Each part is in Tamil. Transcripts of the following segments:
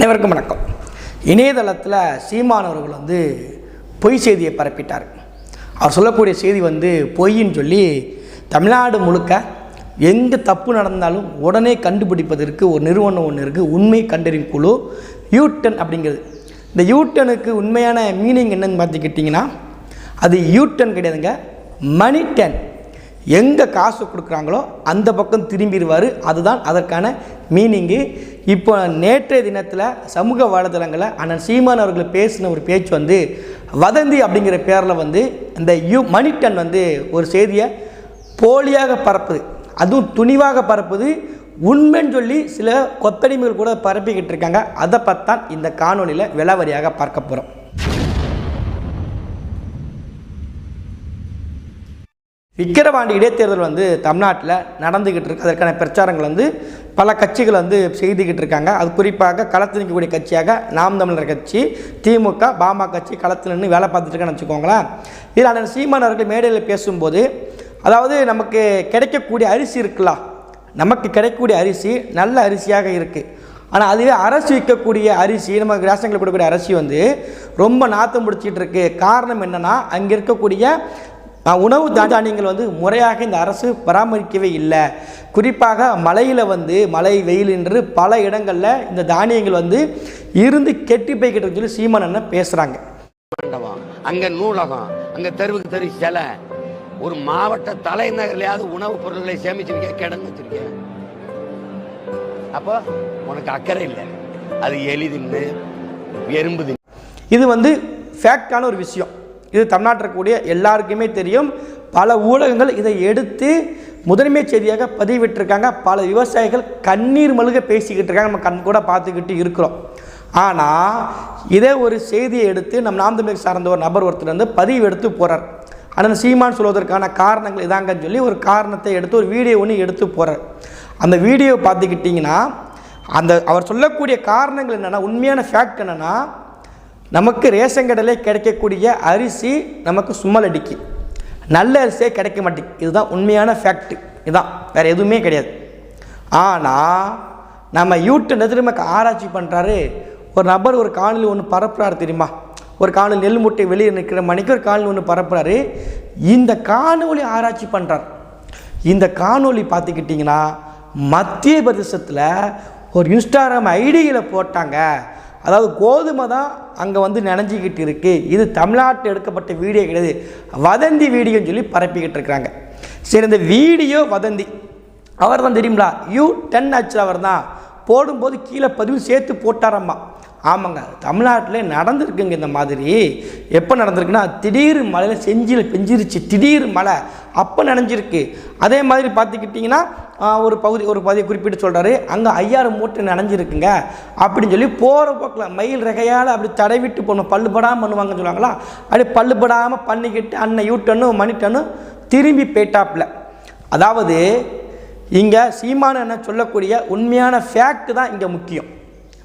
அனைவருக்கும் வணக்கம். இணையதளத்தில் சீமானவர்கள் வந்து பொய் செய்தியை பரப்பிட்டார். அவர் சொல்லக்கூடிய செய்தி வந்து பொய்ன்னு சொல்லி தமிழ்நாடு முழுக்க எங்கே தப்பு நடந்தாலும் உடனே கண்டுபிடிப்பதற்கு ஒரு நிறுவனம் ஒன்று இருக்குது உண்மை கண்டறியும் குழு யூட்டன் அப்படிங்கிறது. இந்த யூட்டனுக்கு உண்மையான மீனிங் என்னன்னு பார்த்துக்கிட்டிங்கன்னா அது யூட்டன் கிடையாதுங்க மணி டென். எங்கே காசு கொடுக்குறாங்களோ அந்த பக்கம் திரும்பிடுவார் அதுதான் அதற்கான மீனிங்கு இப்போ நேற்றைய தினத்தில் சமூக வலைதளங்களில் அண்ணன் சீமான் அவர்கள் பேசின ஒரு பேச்சு வந்து வதந்தி அப்படிங்கிற பேரில் வந்து இந்த யூ மணிட்டன் வந்து ஒரு செய்தியை போலியாக பரப்புது. அதுவும் துணிவாக பரப்புது. உண்மைன்னு சொல்லி சில கொத்தடிமைகள் கூட பரப்பிக்கிட்டு இருக்காங்க. அதை பற்றிதான் இந்த காணொலியில் விலாவரியாக பார்க்க போகிறோம் விக்கிரவாண்டி இடைத்தேர்தல் வந்து தமிழ்நாட்டில் நடந்துக்கிட்டு இருக்கு. அதற்கான பிரச்சாரங்கள் வந்து பல கட்சிகள் வந்து செய்துக்கிட்டு இருக்காங்க. அது குறிப்பாக களத்தில் நிற்கக்கூடிய கட்சியாக நாம் தமிழர் கட்சி திமுக பாமக கட்சி களத்தில் நின்று வேலை பார்த்துட்டு இருக்கான்னு வச்சுக்கோங்களேன். இதில் அண்ணன் சீமான் அவர்கள் மேடையில் பேசும்போது அதாவது நமக்கு கிடைக்கக்கூடிய அரிசி இருக்குல்ல நமக்கு கிடைக்கக்கூடிய அரிசி நல்ல அரிசியாக இருக்குது ஆனால் அதுவே அரசு விற்கக்கூடிய அரிசி நம்ம ரேஷன்கள் கொடுக்கக்கூடிய அரிசி வந்து ரொம்ப நாத்தம் பிடிச்சிட்டு இருக்கு. காரணம் என்னென்னா அங்கே இருக்கக்கூடிய உணவு தானியங்கள் வந்து முறையாக இந்த அரசு பராமரிக்கவே இல்லை. குறிப்பாக மலையில் வந்து மலை வெயில் என்று பல இடங்களில் இந்த தானியங்கள் வந்து இருந்து கெட்டி போய்கிட்டு சொல்லி சீமான் அண்ணன் பேசுகிறாங்க மண்டபம் அங்க நூலகம் அங்க தெருவுக்கு தெரு சிலை. ஒரு மாவட்ட தலைநகர்லயாவது உணவுப் பொருட்களை சேமிச்சிருக்க கிடங்கு வச்சிருக்க அப்போ உனக்கு அக்கறை இல்லை. அது எலி தின்னு எறும்பு தின்னு. இது வந்து ஃபேக்டான ஒரு விஷயம். இது தமிழ்நாட்டில் இருக்கக்கூடிய எல்லாருக்குமே தெரியும். பல ஊடகங்கள் இதை எடுத்து முதன்மை செய்தியாக பதிவிட்டிருக்காங்க. பல விவசாயிகள் கண்ணீர் மழுக பேசிக்கிட்டு இருக்காங்க. நம்ம கண் கூட பார்த்துக்கிட்டு இருக்கிறோம். ஆனால் இதே ஒரு செய்தியை எடுத்து நம் நாம் சார்ந்த ஒரு நபர் ஒருத்தர் வந்து பதிவு எடுத்து போகிறார் ஆனால் சீமான் சொல்வதற்கான காரணங்கள் இதாங்கன்னு சொல்லி ஒரு காரணத்தை எடுத்து ஒரு வீடியோ ஒன்று எடுத்து போகிறார் அந்த வீடியோ பார்த்துக்கிட்டிங்கன்னா அந்த அவர் சொல்லக்கூடிய காரணங்கள் என்னென்னா உண்மையான ஃபேக்ட் என்னென்னா நமக்கு ரேஷன் கடையில் கிடைக்கக்கூடிய அரிசி நமக்கு சும்மல் நல்ல அரிசியே கிடைக்க மாட்டேங்குது இதுதான் உண்மையான ஃபேக்ட் இதுதான் வேறு எதுவுமே கிடையாது. ஆனால் நம்ம யூடியூப் எதிர்மக்கு ஆராய்ச்சி பண்ணுறாரு ஒரு நபர் ஒரு காணொலி ஒன்று பரப்புறாரு தெரியுமா? ஒரு காணொலி நெல் மூட்டை வெளியே நிற்கிற மணிக்கு ஒரு காணொலி ஒன்று பரப்புறாரு. இந்த காணொலி ஆராய்ச்சி பண்ணுறார் இந்த காணொலி பார்த்துக்கிட்டிங்கன்னா மத்திய பிரதேசத்தில் ஒரு இன்ஸ்டாகிராம் ஐடியில் போட்டாங்க. அதாவது கோதுமை தான் அங்கே வந்து நினைஞ்சிக்கிட்டு இருக்குது இது தமிழ்நாட்டில் எடுக்கப்பட்ட வீடியோ கிடையாது. வதந்தி வீடியோன்னு சொல்லி பரப்பிக்கிட்டு இருக்கிறாங்க. சரி இந்த வீடியோ வதந்தி. அவர் தான் தெரியுங்களா யூ டென் ஆச்சு அவர் தான் போடும்போது கீழே பதிவு சேர்த்து போட்டாரம்மா. ஆமாங்க தமிழ்நாட்டில் நடந்திருக்குங்க இந்த மாதிரி. எப்போ நடந்திருக்குன்னா திடீர் மழையில் செஞ்சியில் பெஞ்சிருச்சு திடீர் மழை அப்போ நனைஞ்சிருக்கு. அதே மாதிரி பார்த்துக்கிட்டிங்கன்னா ஒரு பகுதி ஒரு பகுதியை குறிப்பிட்டு சொல்கிறாரு அங்கே ஐயாறு மூட்டை நனைஞ்சிருக்குங்க. அப்படின்னு சொல்லி போகிற போக்கில் மயில் ரகையால் அப்படி தடவிட்டு போகணும் பல்லுபடாமல் பண்ணுவாங்கன்னு சொல்லுவாங்களா? அப்படி பல்லுபடாமல் பண்ணிக்கிட்டு அண்ணன் யூ டன்னும் மணி டன்னும் திரும்பி போயிட்டாப்பில். அதாவது இங்கே சீமான என்ன சொல்லக்கூடிய உண்மையான ஃபேக்ட் தான் இங்கே முக்கியம்.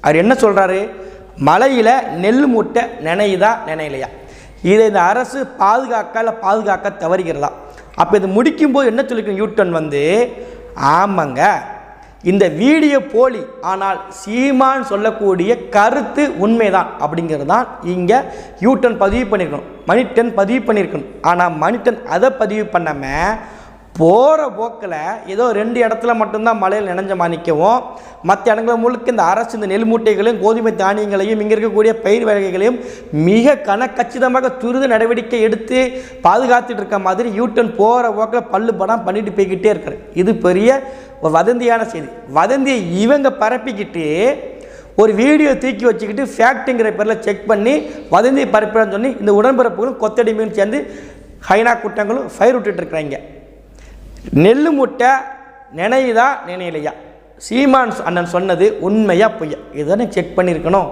அவர் என்ன சொல்கிறாரு மலையில் நெல் மூட்டை நினையுதா நினைலையா இதை இந்த அரசு பாதுகாக்க இல்லை பாதுகாக்க தவறுகிறதா? அப்போ இது முடிக்கும்போது என்ன சொல்லிக்கணும் யூட்டன் வந்து? ஆமாங்க இந்த வீடியோ போலி ஆனால் சீமான் சொல்லக்கூடிய கருத்து உண்மைதான் அப்படிங்கிறது தான் இங்கே யூட்டன் பதிவு பண்ணியிருக்கணும் மணிட்டன் பதிவு பண்ணியிருக்கணும் ஆனால் மணிட்டன் அதை பதிவு பண்ணாமல் போகிற போக்கில் ஏதோ ரெண்டு இடத்துல மட்டும்தான் மழையில் நினைஞ்ச மாணிக்கவும் மற்ற இடங்களில் முழுக்க இந்த அரசு இந்த நெல் மூட்டைகளையும் கோதுமை தானியங்களையும் இங்கே இருக்கக்கூடிய பயிர் வகைகளையும் மிக கனக்கச்சிதமாக துரித நடவடிக்கை எடுத்து பாதுகாத்துட்டு இருக்க மாதிரி யூட்டன் போகிற போக்கில் பல்லு படம் பண்ணிட்டு போய்கிட்டே இருக்காரு. இது பெரிய ஒரு வதந்தியான செய்தி. வதந்தியை இவங்க பரப்பிக்கிட்டு ஒரு வீடியோ தூக்கி வச்சுக்கிட்டு ஃபேக்ட்டுங்கிற பேரில் செக் பண்ணி வதந்தியை பரப்புறன்னு சொல்லி இந்த உடன்பிறப்புகளும் கொத்தடிமையும் சேர்ந்து ஹைனா கூட்டங்களும் ஃபயர் விட்டுட்டு இருக்கிறாங்க. நெல் முட்டை நினையுதா? நினைலையா சீமான் சொ- அண்ணன் சொன்னது உண்மையா பொய்யா? இதுதானே செக் பண்ணியிருக்கணும்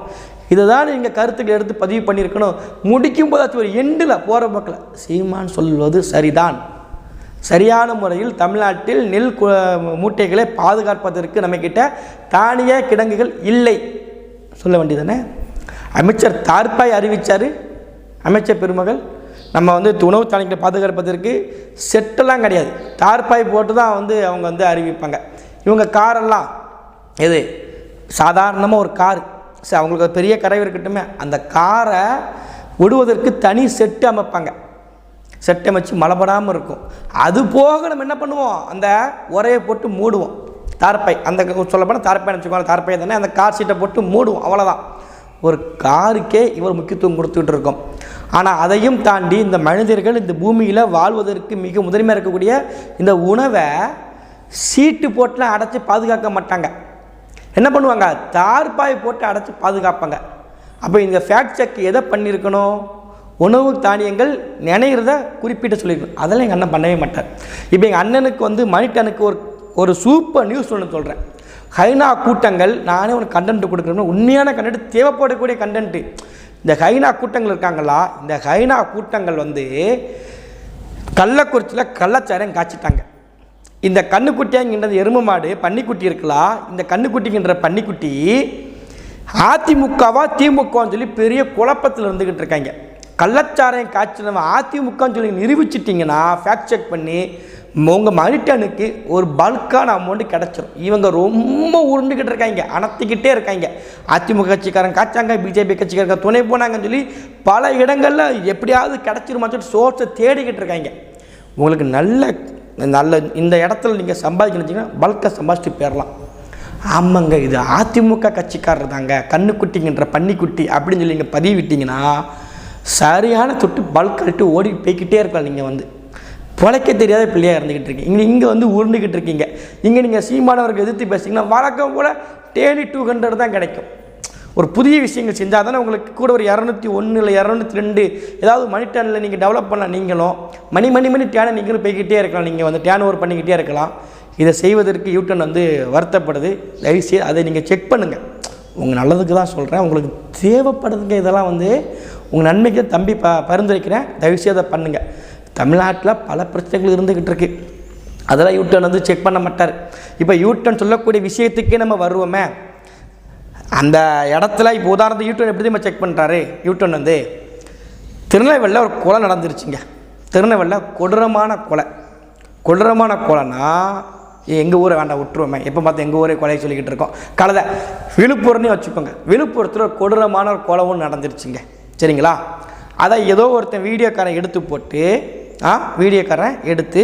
இதை தான் நீங்கள் கருத்துக்கள் எடுத்து பதிவு பண்ணியிருக்கணும் முடிக்கும் போதாச்சும் ஒரு எண்டில் போகிற பக்கில் சீமான் சொல்வது சரிதான். சரியான முறையில் தமிழ்நாட்டில் நெல் மூட்டைகளை பாதுகாப்பதற்கு நம்மக்கிட்ட தானிய கிடங்குகள் இல்லை. சொல்ல வேண்டியதானே அமைச்சர் தார்பாய் அறிவித்தார் அமைச்சர் பெருமகள் நம்ம வந்து உணவு தானியங்களை பாதுகாப்பதற்கு செட்டெல்லாம் கிடையாது. தார்பாய் போட்டு தான் வந்து அவங்க வந்து அறிவிப்பாங்க. இவங்க காரெல்லாம் எது? சாதாரணமாக ஒரு கார் சரி அவங்களுக்கு ஒரு பெரிய கரை இருக்கட்டுமே. அந்த காரை விடுவதற்கு தனி செட்டு அமைப்பாங்க. செட்டை அமைச்சு மலப்படாமல் இருக்கும். அது போக நம்ம என்ன பண்ணுவோம்? அந்த உரையை போட்டு மூடுவோம். தார்ப்பை அந்த சொல்லப்போனால் தார்ப்பை வச்சுக்கோங்க தார்ப்பை தானே? அந்த கார் சீட்டை போட்டு மூடுவோம். அவ்வளோதான் ஒரு காருக்கே இவர் முக்கியத்துவம் கொடுத்துக்கிட்டு இருக்கோம். ஆனால் அதையும் தாண்டி இந்த மனிதர்கள் இந்த பூமியில் வாழ்வதற்கு மிக முதன்மையாக இருக்கக்கூடிய இந்த உணவை சீட்டு போட்டுலாம் அடைச்சி பாதுகாக்க மாட்டாங்க. என்ன பண்ணுவாங்க? தார்பாய் போட்டு அடைச்சி பாதுகாப்பாங்க. அப்போ இந்த ஃபேக்ட் செக் எதை பண்ணியிருக்கணும் உணவு தானியங்கள் நினைகிறத குறிப்பிட்டு சொல்லியிருக்கணும் அதெல்லாம் எங்கள் அண்ணன் பண்ணவே மாட்டார். இப்போ எங்கள் அண்ணனுக்கு வந்து மணிட்டனுக்கு ஒரு ஒரு சூப்பர் நியூஸ் ஒன்று சொல்கிறேன் ஹைனா கூட்டங்கள் நானே உனக்கு கண்டென்ட் கொடுக்குறேன் உண்மையான கண்டென்ட் தேவைப்படக்கூடிய கண்டென்ட்டு இந்த ஹைனா கூட்டங்கள் இருக்காங்களா? இந்த ஹைனா கூட்டங்கள் வந்து கள்ளக்குறிச்சியில் கள்ளச்சாரம் காய்ச்சிட்டாங்க. இந்த கண்ணுக்குட்டியாங்கின்றது எருமை மாடு பன்னிக்குட்டி இருக்கலாம் இந்த கண்ணுக்குட்டிங்கிற பன்னிக்குட்டி அதிமுகவா திமுகவான்னு சொல்லி பெரிய குழப்பத்தில் இருந்துக்கிட்டு இருக்காங்க. கள்ளச்சாரையும் காய்ச்சினவன் அதிமுகன்னு சொல்லி நிரூபிச்சிட்டிங்கன்னா ஃபேக்ட் செக் பண்ணி உங்கள் மனிட்டனுக்கு ஒரு பல்கான அமௌண்ட்டு கிடச்சிரும். இவங்க ரொம்ப உருண்டுக்கிட்டு இருக்காங்க அணத்திக்கிட்டே இருக்காங்க. அதிமுக கட்சிக்காரன் காய்ச்சாங்க பிஜேபி கட்சிக்காரங்க துணை போனாங்கன்னு சொல்லி பல இடங்களில் எப்படியாவது கிடச்சிருமான்னு சொல்லிட்டு சோர்ஸை தேடிக்கிட்டு இருக்காங்க. உங்களுக்கு நல்ல நல்ல இந்த இடத்துல நீங்கள் சம்பாதிக்கணும்னு வச்சிங்கன்னா பல்காக சம்பாதிச்சுட்டு போயிடலாம் ஆமாங்க இது அதிமுக கட்சிக்காரர் தாங்க. கண்ணுக்குட்டிங்கன்ற பன்னிக்குட்டி அப்படின்னு சொல்லி நீங்கள் பதிவிட்டிங்கன்னா சரியான தொட்டு பல்க் அடிட்டு ஓடி போய்க்கிட்டே இருக்கலாம் நீங்கள் வந்து. உழைக்க தெரியாத பிள்ளையாக இருந்துக்கிட்டு இருக்கீங்க. இங்கே இங்கே வந்து உருண்டுக்கிட்டு இருக்கீங்க. இங்கே நீங்கள் சீமானவருக்கு எதிர்த்து பேசிங்கன்னா வழக்கம் கூட டேலி டூ ஹண்ட்ரட் தான் கிடைக்கும். ஒரு புதிய விஷயங்கள் செஞ்சால் தானே உங்களுக்கு கூட ஒரு இரநூத்தி ஒன்று இல்லை இரநூத்தி ரெண்டு ஏதாவது மணி டேனில் நீங்கள் டெவலப் பண்ண நீங்களும் மணி மணி மணி டேனை நீங்களும் போய்கிட்டே இருக்கலாம். நீங்கள் வந்து டேன் ஓவர் பண்ணிக்கிட்டே இருக்கலாம். இதை செய்வதற்கு யூட்டன் வந்து வருத்தப்படுது. தயவுசெய்து அதை நீங்கள் செக் பண்ணுங்கள் உங்கள் நல்லதுக்கு தான் சொல்கிறேன் உங்களுக்கு தேவைப்படுதுங்க இதெல்லாம் வந்து உங்கள் நன்மைக்கு தம்பி ப பரிந்துரைக்கிறேன். தயவுசெய்து அதை பண்ணுங்கள் தமிழ்நாட்டில் பல பிரச்சனைகள் இருந்துக்கிட்டு இருக்கு. அதெல்லாம் யூட்டன் வந்து செக் பண்ண மாட்டார். இப்போ யூட்டன் சொல்லக்கூடிய விஷயத்துக்கே நம்ம வருவோமே. அந்த இடத்துல இப்போ உதாரணத்துக்கு யூட்டன் எப்படி நம்ம செக் பண்ணுறாரு யூட்டன் வந்து திருநெல்வேலியில் ஒரு கொலை நடந்துருச்சுங்க. திருநெல்வேலியில் கொடூரமான கொலை. கொடூரமான கொலைனா எங்கள் ஊரை வேண்டாம் விட்டுருவோமே. எப்போ பார்த்து எங்கள் ஊரே கொலையை சொல்லிக்கிட்டு இருக்கோம். கலதை விழுப்புரம்னே வச்சுக்கோங்க. விழுப்புரத்தில் ஒரு கொடூரமான ஒரு கொலை ஒன்று நடந்துருச்சுங்க. சரிங்களா? அதை ஏதோ ஒருத்தன் வீடியோக்காரன் எடுத்து போட்டு வீடியோக்காரன் எடுத்து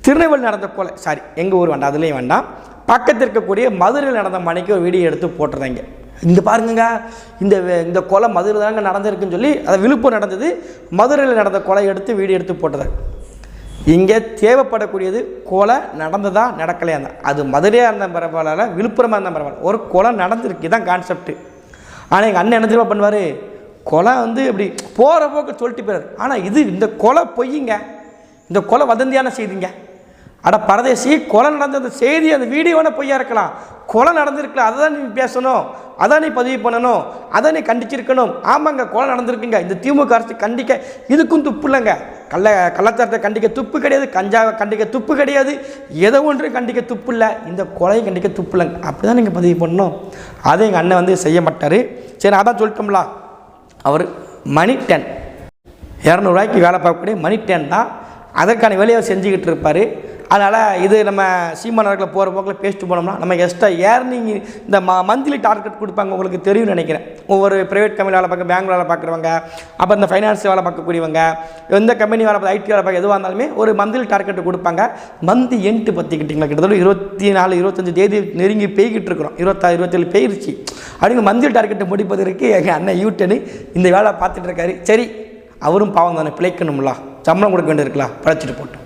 திருநெல்வேலி நடந்த கொலை சாரி எங்கள் ஊர் வேண்டாம் அதுலேயும் வேண்டாம். பக்கத்தில் இருக்கக்கூடிய மதுரையில் நடந்த மணிக்கு ஒரு வீடியோ எடுத்து போட்டிருந்தாங்க. இங்கே பாருங்கங்க இந்த வே- இந்த கொலை மதுரை தாங்க நடந்திருக்குன்னு சொல்லி அதை விழுப்புரம் நடந்தது மதுரையில் நடந்த கொலை எடுத்து வீடியோ எடுத்து போட்டது. இங்கே தேவைப்படக்கூடியது கொலை நடந்ததா நடக்கலையா? இருந்தா அது மதுரையாக இருந்த பரவாயில்ல விழுப்புரமாக இருந்தால் பரவாயில்ல. ஒரு கொலை நடந்திருக்கு தான் கான்செப்ட் ஆனால் எங்கள் அண்ணன் என்ன தெரியுமா பண்ணுவார்? கொலை வந்து இப்படி போகிற போக்கு சொல்லிட்டு போயிறாரு. ஆனால் இது இந்த கொலை பொய்யுங்க இந்த கொலை வதந்தியான செய்திங்க. அட பரதேசி கொலை நடந்த அந்த செய்தி அந்த வீடியோன பொய்யா இருக்கலாம். கொலை நடந்திருக்கல அதை தான் நீ பேசணும். அதான் நீ பதிவு பண்ணணும். அதை நீ கண்டிச்சிருக்கணும். ஆமாங்க கொலை நடந்திருக்குங்க. இந்த திமுக அரசு கண்டிக்க இதுக்கும் துப்பு இல்லைங்க. கள்ள கள்ளச்சாரத்தை கண்டிக்க துப்பு கிடையாது. கஞ்சாவை கண்டிக்க துப்பு கிடையாது. எதை ஒன்றும் கண்டிக்க துப்பு இல்லை. இந்த கொலையை கண்டிக்க துப்பு இல்லைங்க. அப்படி தான் நீங்கள் பதிவு பண்ணணும். அதை எங்கள் அண்ணன் வந்து செய்ய மாட்டார் சரி அதான் சொல்லிட்டோம்லாம் அவர் மணி டென். இரநூறுவாய்க்கு வேலை பார்க்கக்கூடிய மணி டென் தான். அதற்கான வேலையை செஞ்சுக்கிட்டு இருப்பார். அதனால் இது நம்ம சீமானவர்களை போகிற போக்கில் பேசிட்டு போனோம்னா நம்ம எக்ஸ்ட்ரா ஏர்னிங் இந்த ம மந்த்லி டார்கெட் கொடுப்பாங்க உங்களுக்கு தெரியும்னு நினைக்கிறேன். ஒவ்வொரு ப்ரைவேட் கம்பெனி வேலை பார்க்க பேங்க் வேலை பார்க்குறவங்க அப்போ இந்த ஃபைனான்ஸ் வேலை பார்க்கக்கூடியவங்க எந்த கம்பெனி வேலை பார்க்க ஐடி வேலை பார்க்க எதுவாக இருந்தாலுமே ஒரு மந்த்லி டார்கெட் கொடுப்பாங்க. மந்த் எண்ட்டு பற்றிக்கிட்டிங்களா கிட்டத்தட்ட இருபத்தி நாலு இருபத்தஞ்சு தேதி நெருங்கி பெய்கிட்டு இருக்கிறோம். இருபத்தாறு இருபத்தேழு பெய்ருச்சு. அப்படிங்க மந்த்லி டார்கெட்டை முடிப்பதற்கு எங்கள் அண்ணன் யூட்டனு இந்த வேலை பார்த்துட்டு இருக்காரு. சரி அவரும் பாவம் தானே பிழைக்கணும்ல. சம்பளம் கொடுக்க வேண்டியிருக்கலாம் பழச்சிட்டு போட்டோம்